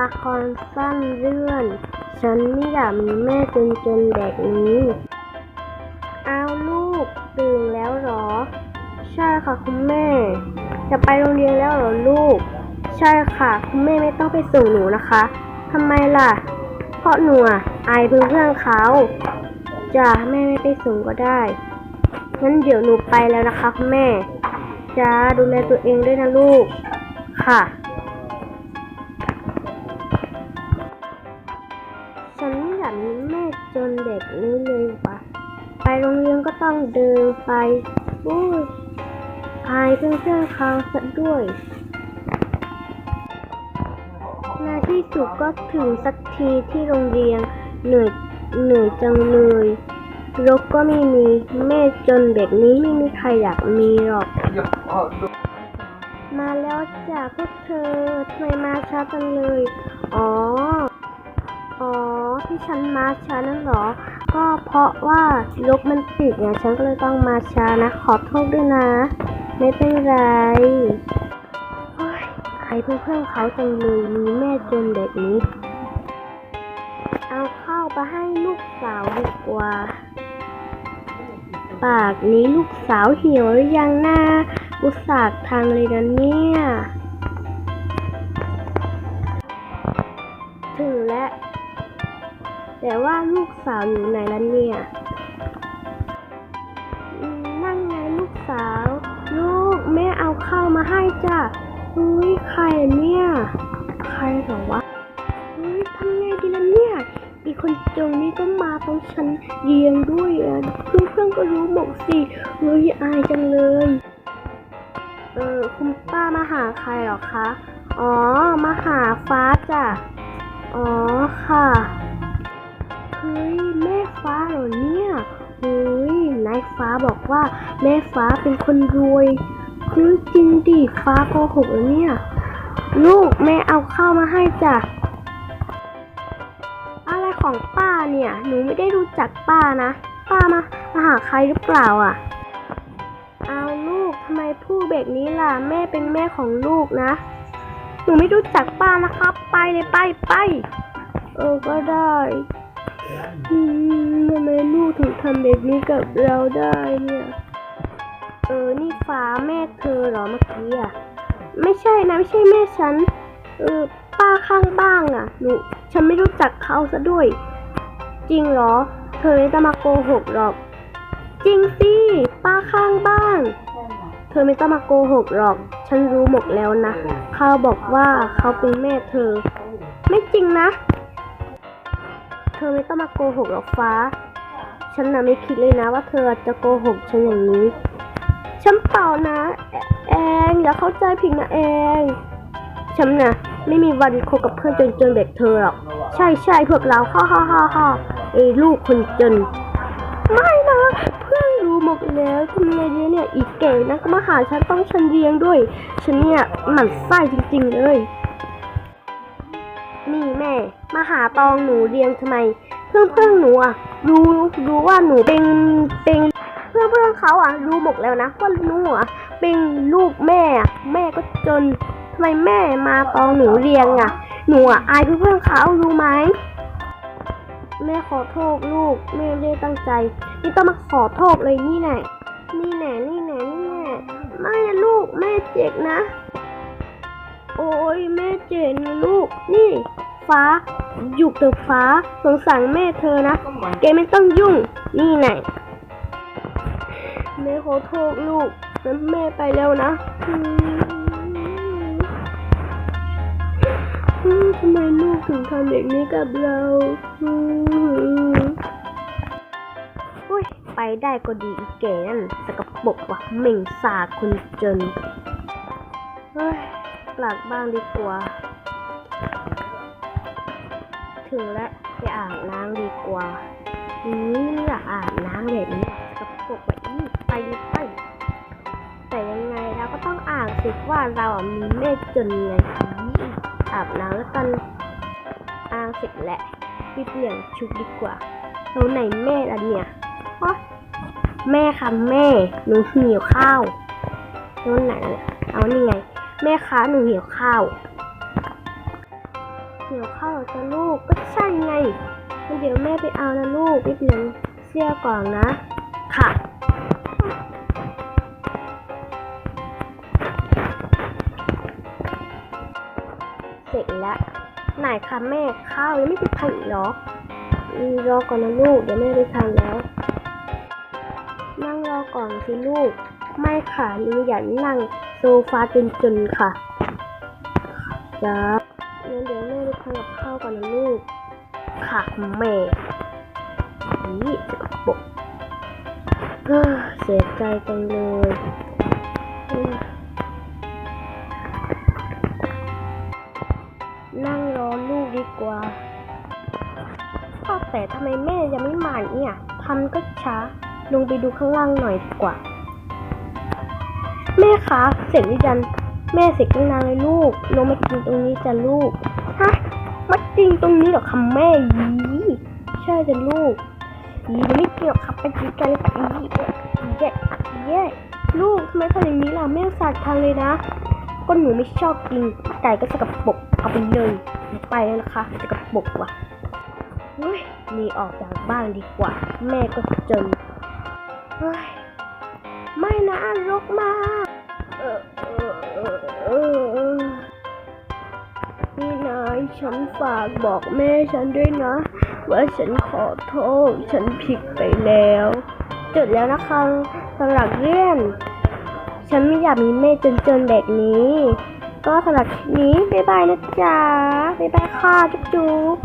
ละครสั้นเรื่อง ฉันไม่อยากมีแม่จนจนแบบนี้ เอาลูกตื่นแล้วหรอ ใช่ค่ะคุณแม่ จะไปโรงเรียนแล้วหรอลูก ใช่ค่ะคุณแม่ไม่ต้องไปส่งหนูนะคะทำไมล่ะ เพราะหนูอ่อายเพื่อนๆเขาจ้ะแม่ไม่ไปส่งก็ได้ งั้นเดี๋ยวหนูไปแล้วนะคะคุณแม่จ้าดูแลตัวเองด้วยนะลูก ค่ะ จนเด็กนี้เลยว่ะไปโรงเรียนก็ต้องเดินไปอุ้ยอายเพื่อนๆเขาซะด้วยในที่สุดก็ถึงสักทีที่โรงเรียนเหนื่อยเหนื่อยจังเลยรกก็ไม่มีแม่จนแบบนี้ไม่มีใครอยากมีหรอก มาแล้วจ้ะพวกเธอทำไมมาช้าจังเลย อ๋อ อ๋อที่ฉันมาช้านั่นหรอ ก็เพราะว่ารถมันติดไงฉันก็เลยต้องมาช้านะ ขอโทษด้วยนะ ไม่เป็นไรใครเพื่อนๆเขาจังเลยมีแม่จนแบบนี้ เอาเข้าไปให้ลูกสาวดีกว่า ปากนี้ลูกสาวเหิวหรือยังหนะอุตส่าห์ทางเลยนะเนี่ย ถึงแล้ว แต่ว่าลูกสาวอยู่ไหนล่ะเนี่ยนั่งไงลูกสาว ลูกแม่เอาข้าวมาให้จ้ะอุ้ยใครเนี่ย ใครหรอวะอุ้ยทำไงดีล่ะเนี่ยอีคนจงนี้ก็มาตรงฉันเรียงด้วยอะเพื่อนเพื่อนก็รู้หมดสิเฮ้ยอายจังเลย เออคุณป้ามาหาใครหรอคะ อ๋อ มาหาฟ้าจ้ะ อ๋อค่ะ เฮ้ยแม่ฟ้าเหรอเนี่ยเฮ้ยนายฟ้าบอกว่าแม่ฟ้าเป็นคนรวยคือจริงดิฟ้าโกหกเหรอเนี่ย ลูกแม่เอาข้าวมาให้จ้ะอะไรของป้าเนี่ย หนูไม่ได้รู้จักป้านะ ป้ามามาหาใครหรือเปล่าอะ เอาลูกทำไมพูดแบบนี้ล่ะ แม่เป็นแม่ของลูกนะ หนูไม่รู้จักป้านะครับ ไปเลยไปไป เออก็ได้ ทำไมลูกถึงทำแบบนี้กับเราได้เนี่ย เออ นี่ฟ้าแม่เธอเหรอเมื่อกี้อะ ไม่ใช่นะไม่ใช่แม่ฉัน เออ ป้าข้างบ้างอะ หนู ฉันไม่รู้จักเขาซะด้วย จริงเหรอ เธอไม่ต้องมาโกหกหรอก จริงสิ ป้าข้างบ้าน เธอไม่ต้องมาโกหกหรอก ฉันรู้หมดแล้วนะ เขาบอกว่าเขาเป็นแม่เธอ ไม่จริงนะ อไม่ต้องมาโกหกหรอกฟ้า ฉันน่ะไม่คิดเลยนะว่าเธอจะโกหกฉันอย่างนี้ ฉันเปล่านะแอแองอย่าเข้าใจผิดนะแองฉันน่ะไม่มีวันคบกับเพื่อนจนๆแบบเธอหรอก ใช่ใช่พวกเราฮ่าฮ่าฮ่าฮ่าไอ้ลูกคนจน ไม่นะ เพื่อนรู้หมดแล้วทำไงดีเนี่ยอีกเก๋นะก็มาหาฉันต้องฉันเลี้ยงด้วย ฉันเนี่ยหมั่นไส้จริง ๆ เลย มาหาตองหนูเรียงทำไม เพื่อนเพื่อนหนูอะรู้รู้ว่าหนูเป็นเป็นเพื่อนเพื่อนเขาอะรู้หมดแล้วนะว่าหนูอะเป็นลูกแม่อะแม่ก็จนทำไมแม่มาตองหนูเรียงอะ หนูอะอายเพื่อนเพื่อนเขารู้ไหมแม่ขอโทษลูกแม่ไม่ได้ตั้งใจนี่ต้องมาขอโทษเลยนี่แหละนี่แน่นี่แน่นี่แน่ไม่ลูกแม่เจ็บนะ โอ้ยแม่เจ็บนะลูกนี่ ฟ้าหยุดเถอะฟ้า สงสารแม่เธอนะ แกไม่ต้องยุ่ง นี่แน่แม่ขอโทษลูกนั้นแม่ไปแล้วนะทำไมลูกถึงทำแบบนี้กับเราอุ้ย ไปได้ก็ดีแกนั่นสกปรกว่ะเหม่งสาคนจน เฮ้ย กลับบ้างดีกว่า ถึงแล้วไปอาบน้ำดีกว่าอืมอยากอาบน้ำแบบนี้สกปรกแบบนี้ไปไปแต่ยังไงเราก็ต้องอ่านสิว่าเราอะมีแม่จนไงอืมอาบน้ำแล้วกันอ่านเสร็จแหละรีบเปลี่ยนชุดดีกว่าเราไหนแม่ล่ะเนี่ยอ๋อแม่ค่ะแม่หนูหิวข้าวแล้วไหนล่ะเอานี่ไง แม่คะหนูหิวข้าว กี่ยวข้าวจะลูกก็ใช่ไงงั้นเดี๋ยวแม่ไปเอานะลูกไปเปลี่ยนเสื้อก่อนนะ ค่ะเสร็จแล้วไหนคะแม่ข้าวยังไม่ได้ทำอีกหรอรอก่อนนะลูกเดี๋ยวแม่ไปทำแล้ว นั่งรอก่อนสิลูก ไม่ค่ะหนูอยากนั่งโซฟาจนๆค่ะจ้า ค่ะแม่นี่สกปรกเฮ้อเสียใจจังเลยนั่งรอลูกดีกว่าก็แต่ทำไมแม่ยังไม่มาเนี่ยทำก็ช้า ลงไปดูข้างล่างหน่อยดีกว่า แม่คะ เสร็จหรือยังแม่เสร็จตั้งนานเลยลูก ลงมากินตรงนี้จ้ะลูก ฮะ มากินตรงนี้หรอคะแม่ยีใช่จ้ะลูกยีไม่เกี่ยวครับไปกินกันเลยค่ะยีเย่เย่ลูกทำไมทำอย่างนี้ล่ะแม่สาดทางเลยนะก็หนูไม่ชอบกินไก่ก็สกปกเอาไปเลยไปแล้วนะคะสกปกว่ะเฮ้ยนีออกจากบ้านดีกว่า แม่ก็จนเฮ้ยไม่นะรกมาก ฉันฝากบอกแม่ฉันด้วยนะ ว่าฉันขอโทษ ฉันผิดไปแล้วจดแล้วนะคะสำหรับเรื่อง ฉันไม่อยากมีแม่จนๆแบบนี้ ก็สำหรับนี้ บ๊ายบายนะจ๊ะ บ๊ายบายค่ะ จุ๊บ